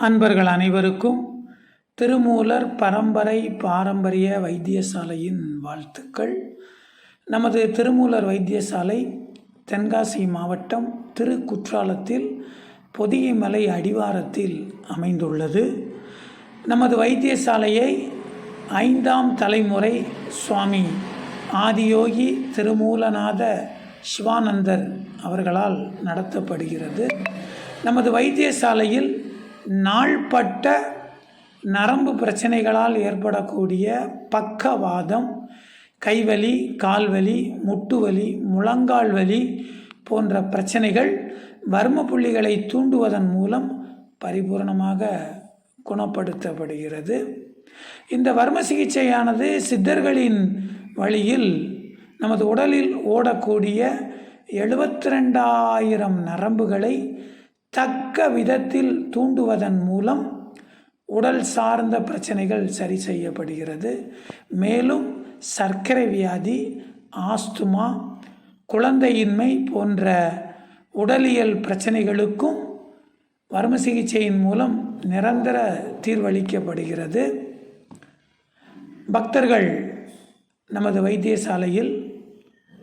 அன்பர்கள் அனைவருக்கும் திருமூலர் பரம்பரை பாரம்பரிய வைத்தியசாலையின் வாழ்த்துக்கள். நமது திருமூலர் வைத்தியசாலை தென்காசி மாவட்டம் திருக்குற்றாலத்தில் பொதிகைமலை அடிவாரத்தில் அமைந்துள்ளது. நமது வைத்தியசாலையை ஐந்தாம் தலைமுறை சுவாமி ஆதியோகி திருமூலநாத சிவானந்தர் அவர்களால் நடத்தப்படுகிறது. நமது வைத்தியசாலையில் நாள்பட்ட நரம்பு பிரச்சனைகளால் ஏற்படக்கூடிய பக்கவாதம் கைவலி கால்வலி முட்டுவலி முழங்கால் வலி போன்ற பிரச்சனைகள் வர்ம புள்ளிகளை தூண்டுவதன் மூலம் பரிபூர்ணமாக குணப்படுத்தப்படுகிறது. இந்த வர்ம சிகிச்சையானது சித்தர்களின் வழியில் நமது உடலில் ஓடக்கூடிய எழுபத்தி ரெண்டாயிரம் நரம்புகளை தக்க விதத்தில் தூண்டுவதன் மூலம் உடல் சார்ந்த பிரச்சனைகள் சரி செய்யப்படுகிறது. மேலும் சர்க்கரை வியாதி ஆஸ்துமா குழந்தையின்மை போன்ற உடலியல் பிரச்சனைகளுக்கும் வர்ம சிகிச்சையின் மூலம் நிரந்தர தீர்வளிக்கப்படுகிறது. பக்தர்கள் நமது வைத்தியசாலையில்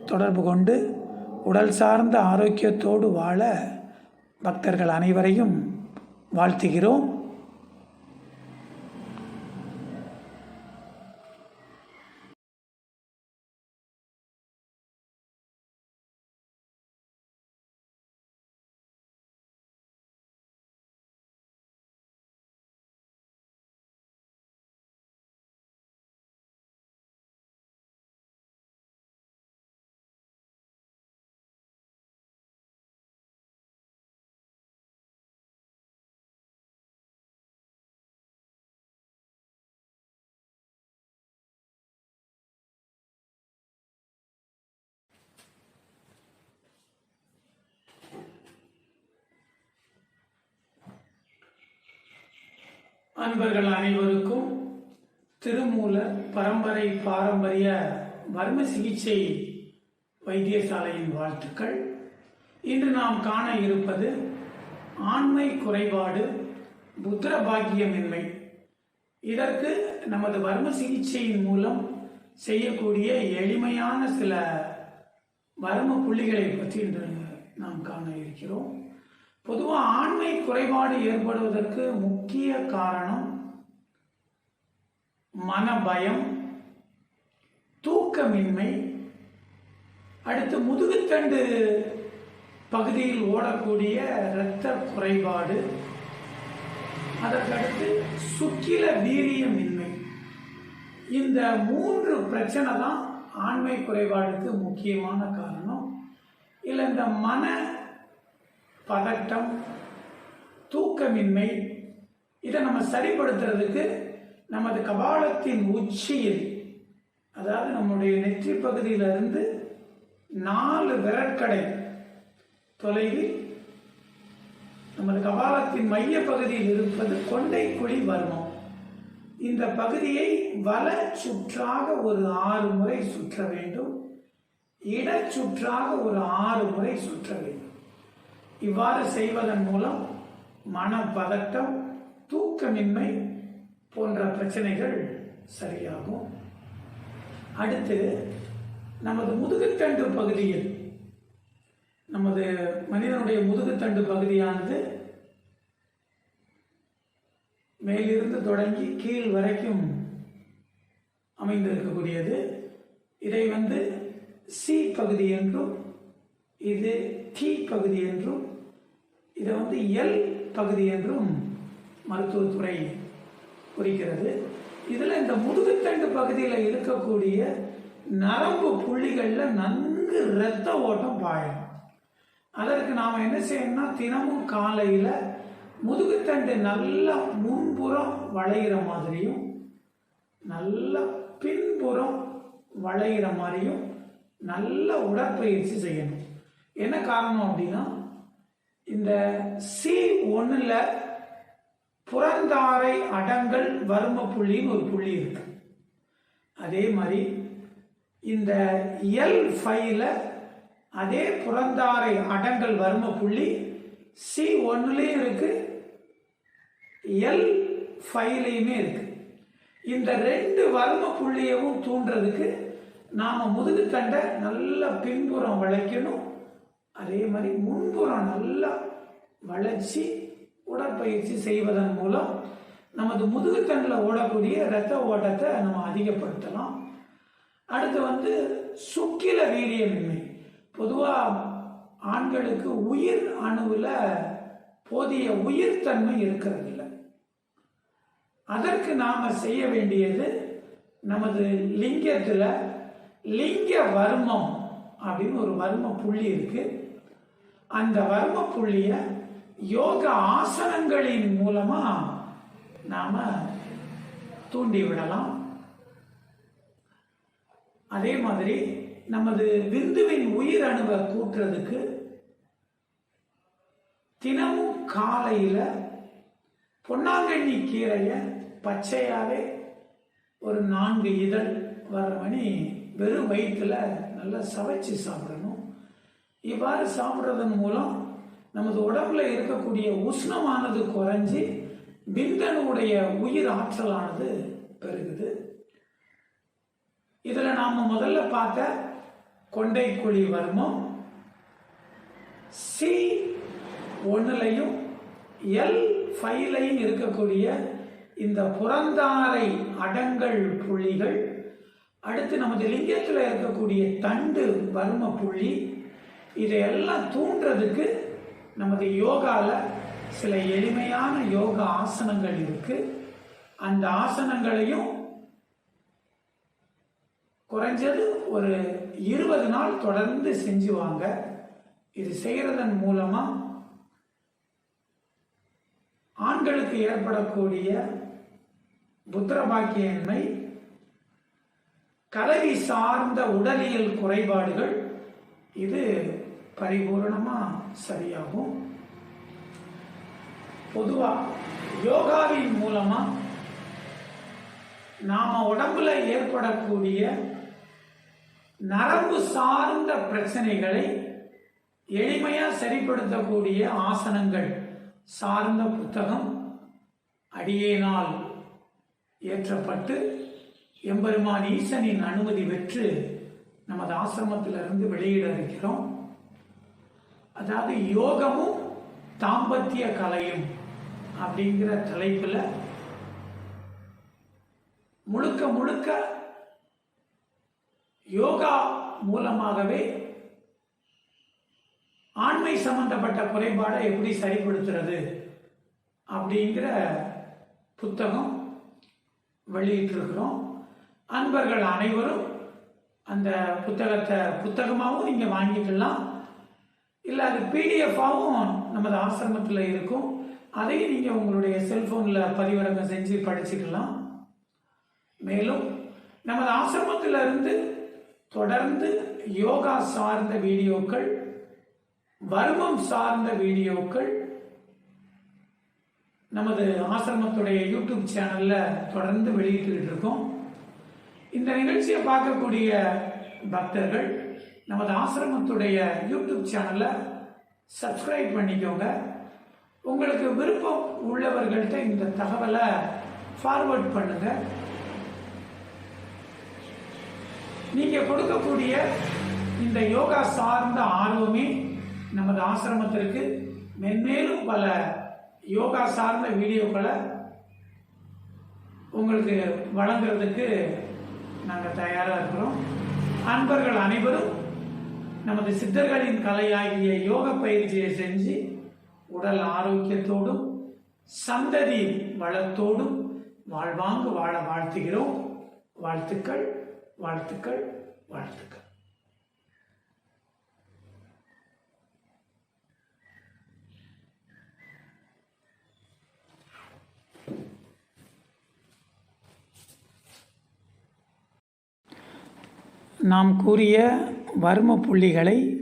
தொடர்பு கொண்டு உடல் சார்ந்த ஆரோக்கியத்தோடு வாழ பக்தர்கள் அனைவரையும் வாழ்த்துகிறோம். அன்பர்கள் அனைவருக்கும் திருமூல பரம்பரை பாரம்பரிய வர்ம சிகிச்சை வைத்தியசாலையின் வாழ்த்துக்கள். இன்று நாம் காண இருப்பது ஆண்மை குறைபாடு புத்திர பாக்கியமின்மை. இதற்கு நமது வர்ம சிகிச்சையின் மூலம் செய்யக்கூடிய எளிமையான சில வர்ம புள்ளிகளை பற்றி இன்று நாம் காண இருக்கிறோம். பொதுவாக ஆண்மை குறைபாடு ஏற்படுவதற்கு முக்கிய காரணம் மனபயம் தூக்கமின்மை. அடுத்து முதுகுத்தண்டு பகுதியில் ஓடக்கூடிய இரத்த குறைபாடு. அதற்கடுத்து சுக்கில வீரியமின்மை. இந்த மூன்று பிரச்சனை தான் ஆண்மை குறைபாடுக்கு முக்கியமான காரணம். இல்லை இந்த மன பதட்டம் தூக்கமின்மை இதை நம்ம சரிப்படுத்துறதுக்கு நமது கபாலத்தின் உச்சியில் அதாவது நம்முடைய நெற்றி பகுதியிலிருந்து நாலு விரற்கடை தொலைவில் நமது கபாலத்தின் மைய பகுதியில் இருப்பது கொண்டை குழி வர்மம். இந்த பகுதியை வல சுற்றாக ஒரு ஆறு முறை சுற்ற வேண்டும் இடச்சுற்றாக ஒரு ஆறு முறை சுற்ற வேண்டும். இவ்வாறு செய்வதன் மூலம் மனப்பதட்டம் தூக்கமின்மை போன்ற பிரச்சனைகள் சரியாகும். அடுத்து நமது முதுகுத்தண்டு பகுதியில் நமது மனிதனுடைய முதுகுத்தண்டு பகுதியானது மேலிருந்து தொடங்கி கீழ் வரைக்கும் அமைந்திருக்கக்கூடியது. இதை வந்து சி பகுதி என்றும் இது டி பகுதி என்றும் இதை வந்து எல் பகுதி என்றும் மருத்துவத்துறை குறிக்கிறது. இதில் இந்த முதுகுத்தண்டு பகுதியில் இருக்கக்கூடிய நரம்பு புள்ளிகளில் நன்கு இரத்த ஓட்டம் பாயும். அதற்கு நாம் என்ன செய்யணும்னா தினமும் காலையில் முதுகுத்தண்டு நல்லா முன்புறம் வளைகிற மாதிரியும் நல்ல பின்புறம் வளைகிற மாதிரியும் நல்ல உடற்பயிற்சி செய்யணும். என்ன காரணம் அப்படின்னா இந்த சி ஒன்றில் புறந்தாரை அடங்கல் வர்ம புள்ளின்னு ஒரு புள்ளி இருக்கு. அதே மாதிரி இந்த எல் ஃபைவ்ல அதே புறந்தாரை அடங்கல் வர்ம புள்ளி சி ஒன்னுலேயும் இருக்கு எல் ஃபைவ்லையுமே இருக்கு. இந்த ரெண்டு வர்ம புள்ளியவும் தூண்டுறதுக்கு நாம் முதுகுத்தண்டை நல்லா பின்புறம் வளைக்கணும். அதே மாதிரி முன்புறம் நல்லா வளைச்சி உடற்பயிற்சி செய்வதன் மூலம் நமது முதுகுத்தண்டில் ஓடக்கூடிய இரத்த ஓட்டத்தை நம்ம அதிகப்படுத்தலாம். அடுத்து வந்து சுக்கில வீரியமின்மை. பொதுவாக ஆண்களுக்கு உயிர் அணுவில் போதிய உயிர்த்தன்மை தன்மை இருக்கிறதில்ல. அதற்கு நாம் செய்ய வேண்டியது நமது லிங்கத்தில் லிங்க வர்மம் அப்படின்னு ஒரு வர்ம புள்ளி இருக்குது அந்த வர்ம புள்ளியை யோக ஆசனங்களின் மூலமா நாம தூண்டி விடலாம். அதே மாதிரி நமது விந்துவின் உயிர் அணுவை கூட்டுறதுக்கு தினமும் காலையில் பொன்னாங்கண்ணி கீரையை பச்சையாகவே ஒரு நான்கு இதழ் வர மணி வெறும் வயிற்றுல நல்லா சவைச்சு சாப்பிடணும். இவ்வாறு சாப்பிட்றதன் மூலம் நமது உடம்புல இருக்கக்கூடிய உஷ்ணமானது குறைஞ்சி விந்தனுடைய உயிர் ஆற்றலானது பெருகுது. இதில் நாம் முதல்ல பார்த்த கொண்டைக்குழி வர்மம் சி ஒன்றுலையும் எல் ஃபைவ்லையும் இருக்கக்கூடிய இந்த புறந்தாரை அடங்கல் புள்ளிகள் அடுத்து நமது லிங்கத்தில் இருக்கக்கூடிய தண்டு வர்ம புள்ளி இதையெல்லாம் தூண்டுறதுக்கு நமது யோகாவில் சில எளிமையான யோக ஆசனங்கள் இருக்கு. அந்த ஆசனங்களையும் குறைஞ்சது ஒரு இருபது நாள் தொடர்ந்து செஞ்சு வாங்க. இது செய்கிறதன் மூலமாக ஆண்களுக்கு ஏற்படக்கூடிய புத்திரபாக்கியன்மை கலவி சார்ந்த உடலியல் குறைபாடுகள் இது பரிபூரணமா சரியாகும். பொதுவா யோகாவின் மூலமா நாம உடம்புல ஏற்படக்கூடிய நரம்பு சார்ந்த பிரச்சனைகளை எளிமையா சரிப்படுத்தக்கூடிய ஆசனங்கள் சார்ந்த புத்தகம் அடியேனால் ஏற்றப்பட்டு எம்பெருமான் ஈசனின் அனுமதி பெற்று நமது ஆசிரமத்திலிருந்து வெளியிட இருக்கிறோம். அதாவது யோகமும் தாம்பத்திய கலையும் அப்படிங்கிற தலைப்பில் முழுக்க முழுக்க யோகா மூலமாகவே ஆண்மை சம்பந்தப்பட்ட குறைபாடை எப்படி சரிப்படுத்துறது அப்படிங்கிற புத்தகம் வெளியிட்டிருக்கிறோம். அன்பர்கள் அனைவரும் அந்த புத்தகத்தை புத்தகமாகவும் நீங்கள் வாங்கிக்கலாம். இல்லை அது பிடிஎஃபாகவும் நமது ஆசிரமத்தில் இருக்கும். அதையும் நீங்கள் உங்களுடைய செல்ஃபோனில் பதிவிறக்கம் செஞ்சு படிச்சுக்கலாம். மேலும் நமது ஆசிரமத்தில் இருந்து தொடர்ந்து யோகா சார்ந்த வீடியோக்கள் வர்மம் சார்ந்த வீடியோக்கள் நமது ஆசிரமத்துடைய யூடியூப் சேனலில் தொடர்ந்து வெளியிட்டுக்கிட்டு இருக்கோம். இந்த நிகழ்ச்சியை பார்க்கக்கூடிய பக்தர்கள் நமது ஆசிரமத்துடைய யூடியூப் சேனலை சப்ஸ்கிரைப் பண்ணிக்கோங்க. உங்களுக்கு விருப்பம் உள்ளவர்கள்ட்ட இந்த தகவலை ஃபார்வர்ட் பண்ணுங்க. நீங்கள் கொடுக்கக்கூடிய இந்த யோகா சார்ந்த ஆர்வமே நமது ஆசிரமத்திற்கு மென்மேலும் பல யோகா சார்ந்த வீடியோக்களை உங்களுக்கு வழங்குறதுக்கு நாங்கள் தயாராக இருக்கிறோம். அன்பர்கள் அனைவரும் நமது சித்தர்களின் கலையாகிய யோக பயிற்சியை செஞ்சு உடல் ஆரோக்கியத்தோடும் சந்ததி வளத்தோடும் வாழ்வாங்கு வாழ வாழ்த்துகிறோம். வாழ்த்துக்கள் வாழ்த்துக்கள் வாழ்த்துக்கள். நாம் கூறிய வர்ம புள்ளிகளை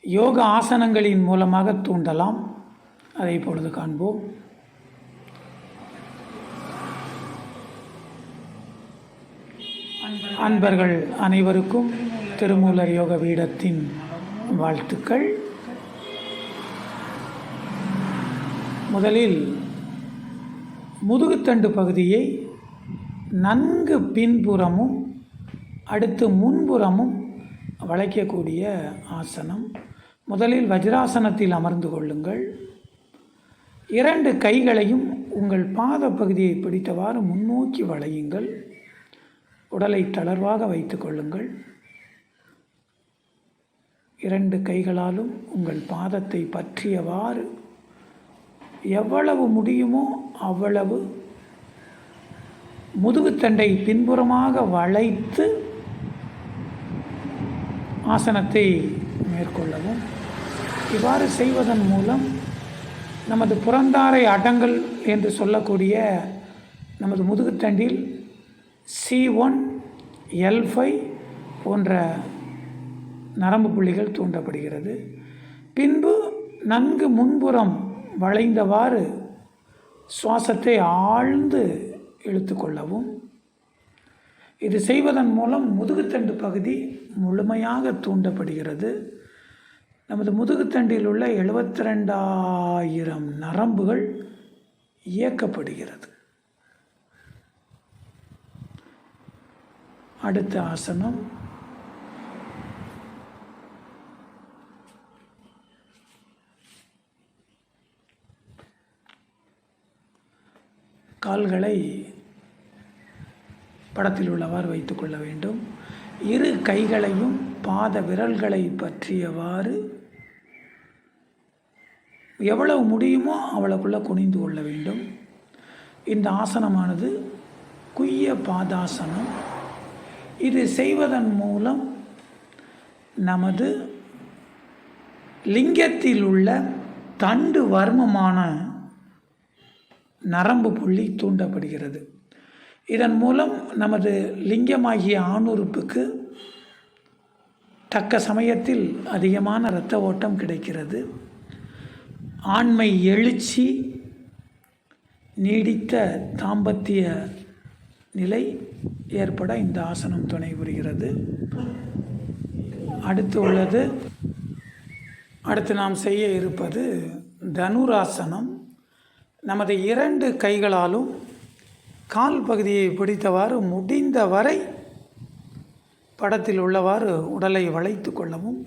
யோக ஆசனங்களின் மூலமாக தூண்டலாம். அதை இப்பொழுது காண்போம். அன்பர்கள் அனைவருக்கும் திருமூலர் யோக பீடத்தின் வாழ்த்துக்கள். முதலில் முதுகுத்தண்டு பகுதியை நன்கு பின்புறமும் அடுத்து முன்புறமும் வளைக்கக்கூடிய ஆசனம். முதலில் வஜ்ராசனத்தில் அமர்ந்து கொள்ளுங்கள். இரண்டு கைகளையும் உங்கள் பாத பகுதியை பிடித்தவாறு முன்னோக்கி வளையுங்கள். உடலை தளர்வாக வைத்து கொள்ளுங்கள். இரண்டு கைகளாலும் உங்கள் பாதத்தை பற்றியவாறு எவ்வளவு முடியுமோ அவ்வளவு முதுகுத்தண்டை பின்புறமாக வளைத்து ஆசனத்தை மேற்கொள்ளவும் இவ்வாறு செய்வதன் மூலம் நமது புறந்தாரை அடங்கல் என்று சொல்லக்கூடிய நமது முதுகுத்தண்டில் சி ஒன் எல் ஃபைவ் போன்ற நரம்பு புள்ளிகள் தூண்டப்படுகிறது. பின்பு நன்கு முன்புறம் வளைந்தவாறு சுவாசத்தை ஆழ்ந்து இழுத்துக்கொள்ளவும் இது செய்வதன் மூலம் முதுகுத்தண்டு பகுதி முழுமையாக தூண்டப்படுகிறது. நமது முதுகுத்தண்டில் உள்ள எழுபத்தி ரெண்டாயிரம் நரம்புகள் இயக்கப்படுகிறது. அடுத்த ஆசனம். கால்களை படத்தில் உள்ளவாறு வைத்துக்கொள்ள வேண்டும். இரு கைகளையும் பாத விரல்களை பற்றியவாறு எவ்வளவு முடியுமோ அவ்வளவுக்குள்ள குனிந்து கொள்ள வேண்டும். இந்த ஆசனமானது குய்ய பாதாசனம். இது செய்வதன் மூலம் நமது லிங்கத்தில் உள்ள தண்டு வர்மமான நரம்பு புள்ளி தூண்டப்படுகிறது. இதன் மூலம் நமது லிங்கமாகிய ஆணுறுப்புக்கு தக்க சமயத்தில் அதிகமான இரத்த ஓட்டம் கிடைக்கிறது. ஆண்மை எழுச்சி நீடித்த தாம்பத்திய நிலை ஏற்பட இந்த ஆசனம் துணை புரிகிறது. அடுத்து உள்ளது அடுத்து நாம் செய்ய இருப்பது தனுராசனம். நமது இரண்டு கைகளாலும் கால் பகுதியை பிடித்தவாறு முடிந்த வரை படத்தில் உள்ளவாறு உடலை வளைத்து கொள்ளவும்.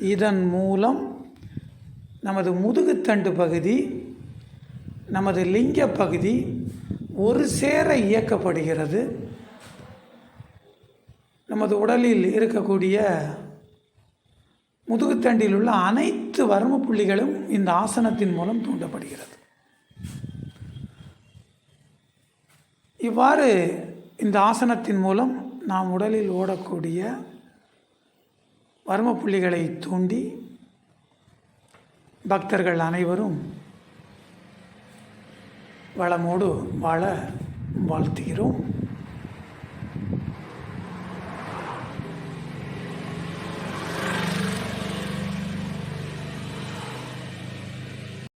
இதன் மூலம் நமது முதுகுத்தண்டு பகுதி நமது லிங்க பகுதி ஒரு சேர இயக்கப்படுகிறது. நமது உடலில் இருக்கக்கூடிய முதுகுத்தண்டில் உள்ள அனைத்து வர்ம புள்ளிகளும் இந்த ஆசனத்தின் மூலம் தூண்டப்படுகிறது. இவ்வாறு இந்த ஆசனத்தின் மூலம் நாம் உடலில் ஓடக்கூடிய வர்ம புள்ளிகளை தூண்டி பக்தர்கள் அனைவரும் வளமோடு வாழ வாழ்த்துகிறோம்.